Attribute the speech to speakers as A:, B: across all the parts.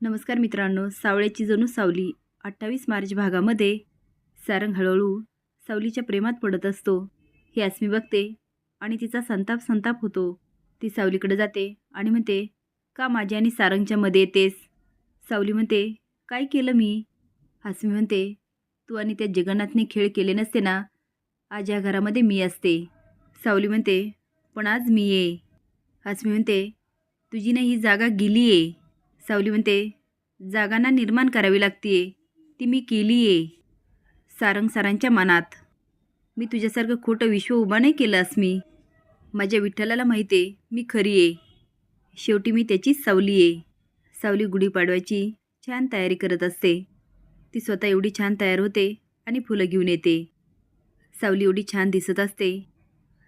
A: नमस्कार मित्रांनो सावळ्याची जणू सावली अठ्ठावीस मार्च भागामध्ये सारंग हळूहळू सावलीच्या प्रेमात पडत असतो. हे आसमी बघते आणि तिचा संताप संताप होतो. ती सावलीकडे जाते आणि म्हणते का माझ्या आणि सारंगच्या मध्ये येतेस? सावली म्हणते काय केलं मी? अस्मी म्हणते तू आणि त्या जगन्नाथने खेळ केले नसते ना? आज या घरामध्ये मी असते. सावली म्हणते पण आज मी ये. अस्मी म्हणते तुझी ना ही जागा गेली आहे सावली म्हणते जागांना निर्माण करावी लागतीये. ती मी केली आहे सारंग सारांच्या मनात मी तुझ्यासारखं खोटं विश्व उभा नाही केलं मी माझ्या विठ्ठलाला माहिती आहे मी खरी आहे शेवटी मी त्याचीच सावली आहे सावली गुढीपाडव्याची छान तयारी करत असते. ती स्वतः एवढी छान तयार होते आणि फुलं घेऊन येते. सावली एवढी छान दिसत असते.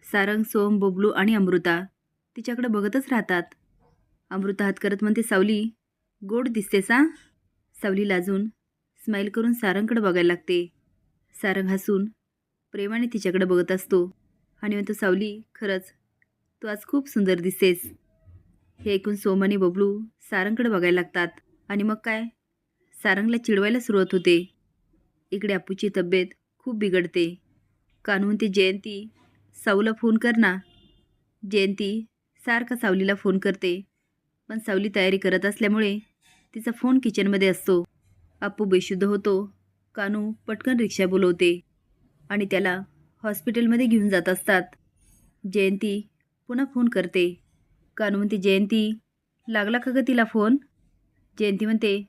A: सारंग सोम बबलू आणि अमृता तिच्याकडे बघतच राहतात. अमृता हात करत म्हणते सावली गोड दिसते सा सावली लाजून स्माईल करून सारंगकडे बघायला लागते. सारंग हसून प्रेमाने तिच्याकडे बघत असतो. आणि म्हणतो सावली खरंच तू आज खूप सुंदर दिसतेस. हे ऐकून सोम आणि बबलू सारंगकडे बघायला लागतात. आणि मग काय? सारंगला चिडवायला सुरुवात होते. इकडे आपूची तब्येत खूप बिघडते. कानून ते जयंती साऊला फोन कर ना. जयंती सारखा सावलीला फोन करते. पण सावली तयारी करत असल्यामुळे तिचा फोन किचनमध्ये असतो. अप्पू बेशुद्ध होतो. कानू पटकन रिक्षा बोलवते आणि त्याला हॉस्पिटलमध्ये घेऊन जात असतात. जयंती पुन्हा फोन करते. कानू म्हणते जयंती लागला का गं तिला फोन? जयंती म्हणते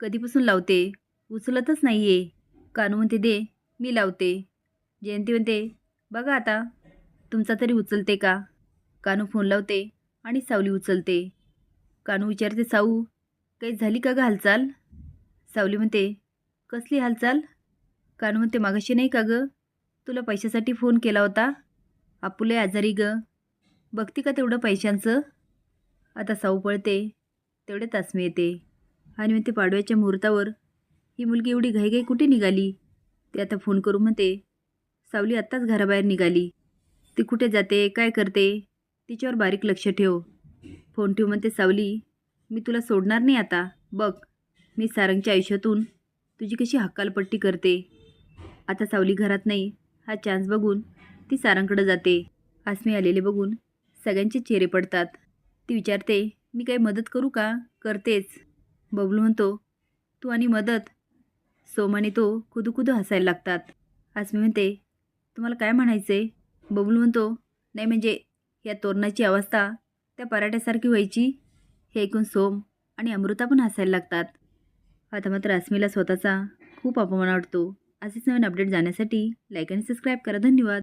A: कधीपासून लावते? उचलतच नाही आहे कानू म्हणते दे मी लावते. जयंती म्हणते बघा आता तुमचा तरी उचलते का? कानू फोन लावते आणि सावली उचलते. कानू विचारते साऊ काही झाली का ग हालचाल? सावली म्हणते कसली हालचाल? कानू म्हणते मागाशी नाही का ग? तुला पैशासाठी फोन केला होता? आपुले आजारी ग. बघते का तेवढं पैशांचं? आता साऊ पळते तेवढे तासमी येते. आणि म्हणते पाडव्याच्या मुहूर्तावर ही मुलगी एवढी घाईघाई कुठे निघाली? ते आता फोन करू म्हणते सावली आत्ताच घराबाहेर निघाली. ती कुठे जाते काय करते? तिच्यावर बारीक लक्ष ठेव. फोन ठेव म्हणते सावली मी तुला सोडणार नाही आता. बघ मी सारंगच्या आयुष्यातून तुझी कशी हक्कालपट्टी करते. आता सावली घरात नाही हा चान्स बघून ती सारंगकडे जाते. आसमी आलेले बघून सगळ्यांचे चेहरे पडतात. ती विचारते मी काही मदत करू का? करतेच. बबलू म्हणतो तू आणि मदत. सोमाने तो कुदू हसायला लागतात. आसमी म्हणते तुम्हाला काय म्हणायचं आहे बबलू म्हणतो नाही म्हणजे या तोरणाची अवस्था त्या पराठ्यासारखी व्हायची? हे ऐकून सोम आणि अमृता पण हसायला लागतात. आता मात्र अस्मीला स्वतःचा खूप अपमान वाटतो. असेच नवीन अपडेट जाण्यासाठी लाईक आणि सबस्क्राईब करा. धन्यवाद.